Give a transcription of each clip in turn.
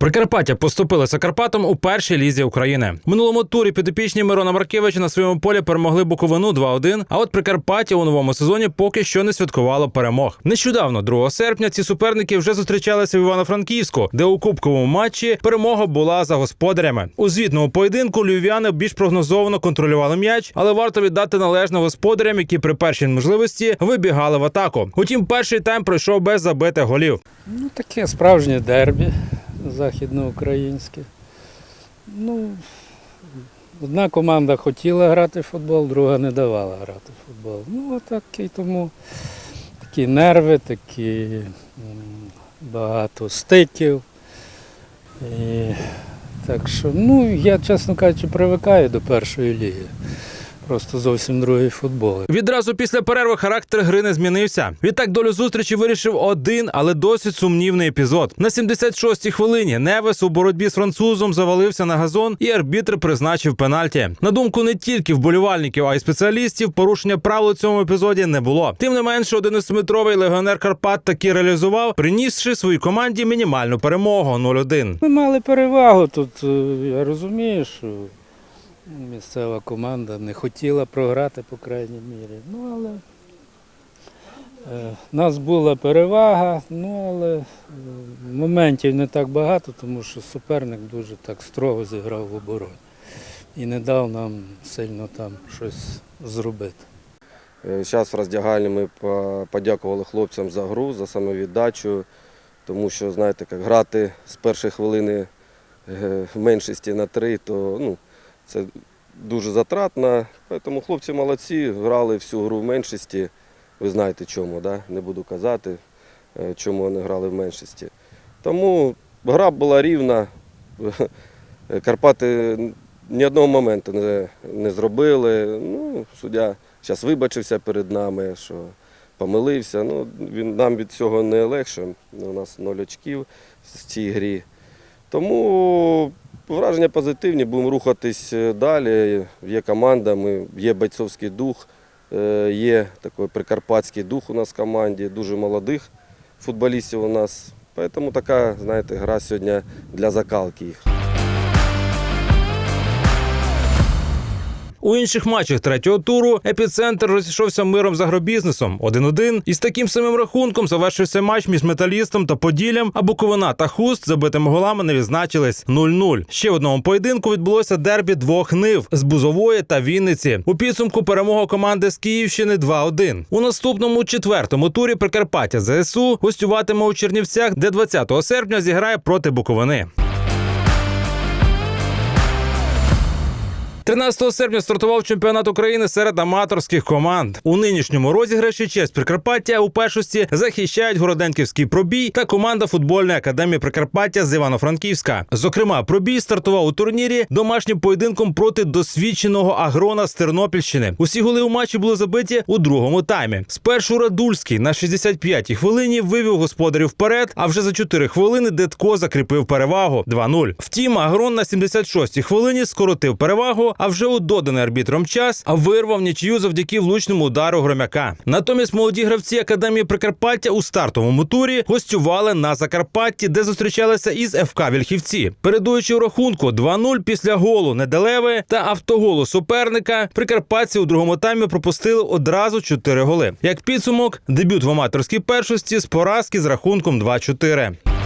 Прикарпаття поступилися Карпатом у першій лізі України. Минулому турі підопічні Мирона Маркевича на своєму полі перемогли Буковину 2-1, А от Прикарпаття у новому сезоні поки що не святкувало перемог. Нещодавно, 2 серпня, ці суперники вже зустрічалися в Івано-Франківську, де у кубковому матчі перемога була за господарями. У звітному поєдинку львів'яни більш прогнозовано контролювали м'яч, але варто віддати належне господарям, які при першій можливості вибігали в атаку. Утім, перший тайм пройшов без забитих голів. Ну, таке справжнє дербі західноукраїнське. Ну, одна команда хотіла грати в футбол, друга не давала грати в футбол. Ну, отак і тому такі нерви, такі багато стиків. І, так що, ну, я, чесно кажучи, привикаю до першої ліги. Просто зовсім другий футбол. Відразу після перерви характер гри не змінився. Відтак долю зустрічі вирішив один, але досить сумнівний епізод. На 76-й хвилині Невес у боротьбі з французом завалився на газон, і арбітр призначив пенальті. На думку не тільки вболівальників, а й спеціалістів, порушення правил у цьому епізоді не було. Тим не менше, 11-метровий легіонер Карпат таки реалізував, принісши своїй команді мінімальну перемогу 0-1. Ми мали перевагу тут. е, Я розумію, що місцева команда не хотіла програти, по крайній мірі. Ну, але е, в нас була перевага, ну але е, моментів не так багато, тому що суперник дуже так строго зіграв в обороні і не дав нам сильно там щось зробити. Зараз в роздягальні ми подякували хлопцям за гру, за самовіддачу, тому що, знаєте, як грати з першої хвилини е, в меншості на три, то ну, це дуже затратно. Тому хлопці молодці, грали всю гру в меншості. Ви знаєте чому, да? не буду казати, е, чому вони грали в меншості. Тому гра була рівна. Карпати ні одного моменту не, не зробили. Ну, суддя зараз вибачився перед нами, що помилився. Ну, він, нам від цього не легше. У нас ноль очків в цій грі. Тому враження позитивні, будемо рухатись е, далі. Є команда, є бойцовський дух, е, є такий прикарпатський дух у нас в команді, дуже молодих футболістів у нас. Тому така, знаєте, гра сьогодні для закалки їх. У інших матчах третього туру епіцентр розійшовся миром з агробізнесом 1-1. І з таким самим рахунком завершився матч між металістом та Поділлям, а Буковина та Хуст забитими голами не відзначились 0-0. Ще в одному поєдинку відбулося дербі двох нив з Бузової та Вінниці. У підсумку перемога команди з Київщини 2-1. У наступному четвертому турі Прикарпаття ЗСУ гостюватиме у Чернівцях, де 20 серпня зіграє проти Буковини. 13 серпня стартував чемпіонат України серед аматорських команд. У нинішньому розіграші честь Прикарпаття у першості захищають Городенківський пробій та команда футбольної академії Прикарпаття з Івано-Франківська. Зокрема, пробій стартував у турнірі домашнім поєдинком проти досвідченого агрона з Тернопільщини. Усі голи у матчі були забиті у другому таймі. Спершу Радульський на 65-й хвилині вивів господарів вперед, а вже за 4 хвилини Дедко закріпив перевагу 2-0. Втім, агрон на 76-й хвилині скоротив перевагу, а вже у доданий арбітром час вирвав нічию завдяки влучному удару громяка. Натомість молоді гравці академії Прикарпаття у стартовому турі гостювали на Закарпатті, де зустрічалися із ФК Вільхівці. Передуючи у рахунку 2-0 після голу Неделеви та автоголу суперника, прикарпатці у другому таймі пропустили одразу 4 голи. Як підсумок, дебют в аматорській першості з поразки з рахунком 2-4.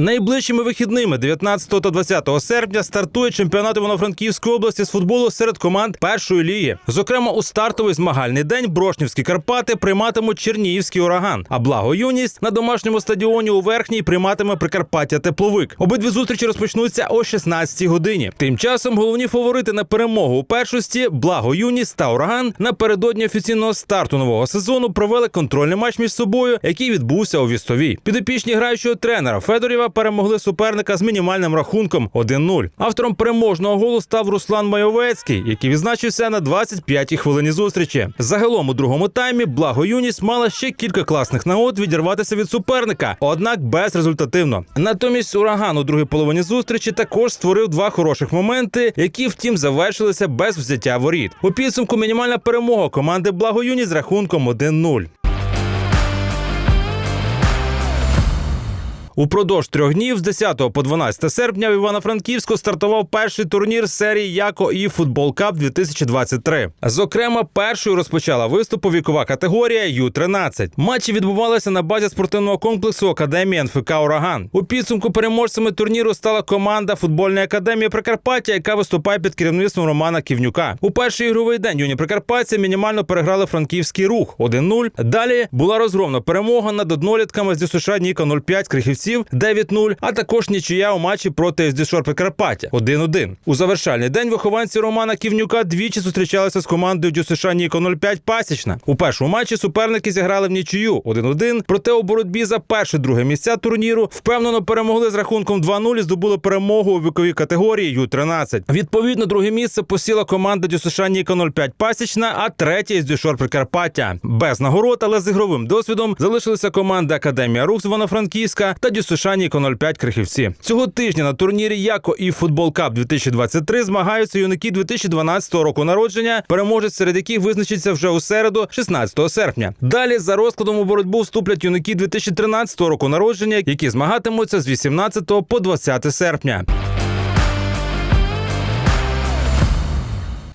Найближчими вихідними 19 та 20 серпня стартує чемпіонат Івано-Франківської області з футболу серед команд першої ліги. Зокрема, у стартовий змагальний день Брошнівські Карпати прийматимуть Чернігівський ураган, а благо юність на домашньому стадіоні у верхній прийматиме Прикарпаття Тепловик. Обидві зустрічі розпочнуться о 16 годині. Тим часом головні фаворити на перемогу у першості благо юність та ураган напередодні офіційного старту нового сезону провели контрольний матч між собою, який відбувся у Вістовій. Підопічні граючого тренера Федорєва перемогли суперника з мінімальним рахунком 1-0. Автором переможного голу став Руслан Майовецький, який відзначився на 25-й хвилині зустрічі. Загалом у другому таймі благо юність мала ще кілька класних нагод відірватися від суперника, однак безрезультативно. Натомість ураган у другій половині зустрічі також створив два хороших моменти, які втім завершилися без взяття воріт. У підсумку мінімальна перемога команди благо юність з рахунком 1-0. Упродовж трьох днів з 10 по 12 серпня в Івано-Франківську стартував перший турнір серії Яко і Футбол Кап 2023. Зокрема, першою розпочала виступу вікова категорія Ю-13. Матчі відбувалися на базі спортивного комплексу Академії НФК Ураган. У підсумку переможцями турніру стала команда футбольної академії Прикарпаття, яка виступає під керівництвом Романа Ківнюка. У перший ігровий день юні Прикарпатці мінімально переграли франківський рух 1-0. Далі була розгромна перемога над однолітками з ДЮСШ Ніка 05 Крихівців 9-0, а також нічия у матчі проти СДШОР Прикарпаття 1-1. У завершальний день вихованці Романа Ківнюка двічі зустрічалися з командою ДЮСШ Ніко 05 Пасічна. У першому матчі суперники зіграли в нічию 1-1, проте у боротьбі за перше-друге місця турніру впевнено перемогли з рахунком 2-0 і здобули перемогу у віковій категорії Ю-13. Відповідно, друге місце посіла команда ДЮСШ Ніко 05 Пасічна, а третє Дюшор Прикарпаття. Без нагород, але з ігровим досвідом залишилися команди Академія Рух з Івано-Франківська та ДЮСШ Ніко 05 Крихівці. Цього тижня на турнірі Яко і Футбол Кап 2023 змагаються юнаки 2012 року народження, переможець серед яких визначиться вже у середу, 16 серпня. Далі за розкладом у боротьбу вступлять юнаки 2013 року народження, які змагатимуться з 18 по 20 серпня.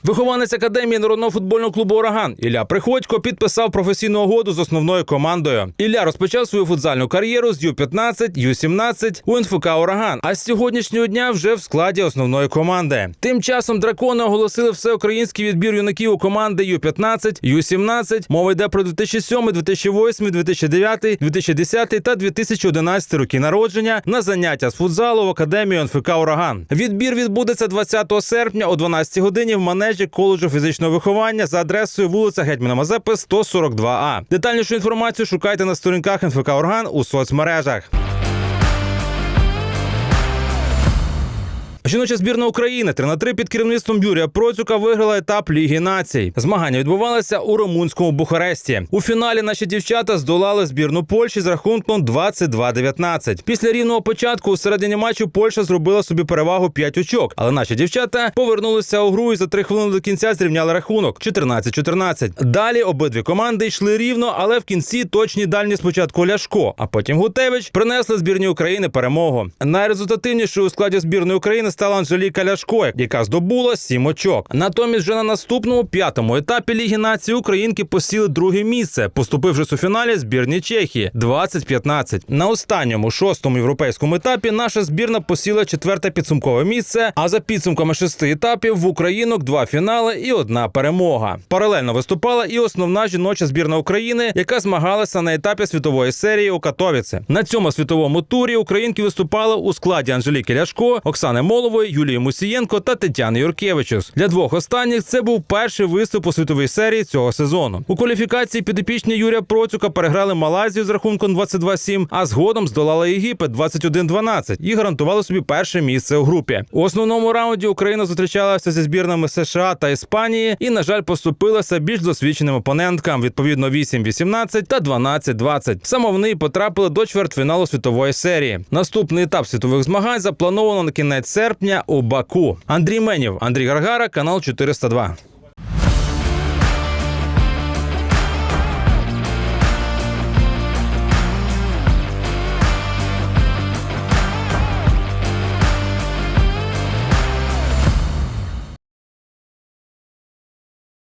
Вихованець академії народного футбольного клубу Ураган Ілля Приходько підписав професійну угоду з основною командою. Ілля розпочав свою футзальну кар'єру з Ю-15, Ю-17 у НФК Ураган. А з сьогоднішнього дня вже в складі основної команди. Тим часом дракони оголосили всеукраїнський відбір юнаків у команди Ю-15, Ю-17. Мова йде про 2007, 2008, 2009, 2010 та 2011 роки народження на заняття з футзалу в академію НФК Ураган. Відбір відбудеться 20 серпня о 12 годині в манежі коледжу фізичного виховання за адресою вулиця Гетьмана Мазепи, 142А. Детальнішу інформацію шукайте на сторінках НФК Орган у соцмережах. Жіноча збірна України 3 на 3 під керівництвом Юрія Процюка виграла етап Ліги націй. Змагання відбувалися у румунському Бухаресті. У фіналі наші дівчата здолали збірну Польщі з рахунком 22-19. Після рівного початку у середині матчу Польща зробила собі перевагу 5 очок, але наші дівчата повернулися у гру і за 3 хвилини до кінця зрівняли рахунок 14-14. Далі обидві команди йшли рівно, але в кінці точні дальні спочатку Ляшко, а потім Гутевич принесли збірні України перемогу. Найрезультативнішою у складі збірної України стала Анжеліка Ляшко, яка здобула сім очок. Натомість вже на наступному п'ятому етапі Ліги нації українки посіли друге місце, поступивши у фіналі збірні Чехії 20-15. На останньому шостому європейському етапі наша збірна посіла четверте підсумкове місце. А за підсумками шести етапів в українок два фінали і одна перемога. Паралельно виступала і основна жіноча збірна України, яка змагалася на етапі світової серії у Катовіці. На цьому світовому турі українки виступали у складі Анжеліки Ляшко, Оксани Молової, Юлії Мусієнко та Тетяни Юркевичус. Для двох останніх це був перший виступ у світовій серії цього сезону. У кваліфікації підопічні Юрія Процюка переграли Малайзію з рахунком 22-7, а згодом здолали Єгипет 21-12 і гарантували собі перше місце у групі. У основному раунді Україна зустрічалася зі збірнами США та Іспанії і, на жаль, поступилася більш досвідченим опоненткам відповідно 8-18 та 12-20. Саме вони потрапили до чвертьфіналу світової серії. Наступний етап світових змагань заплановано на кінець серпня у Баку. Андрій Менів, Андрій Гаргара, канал 402.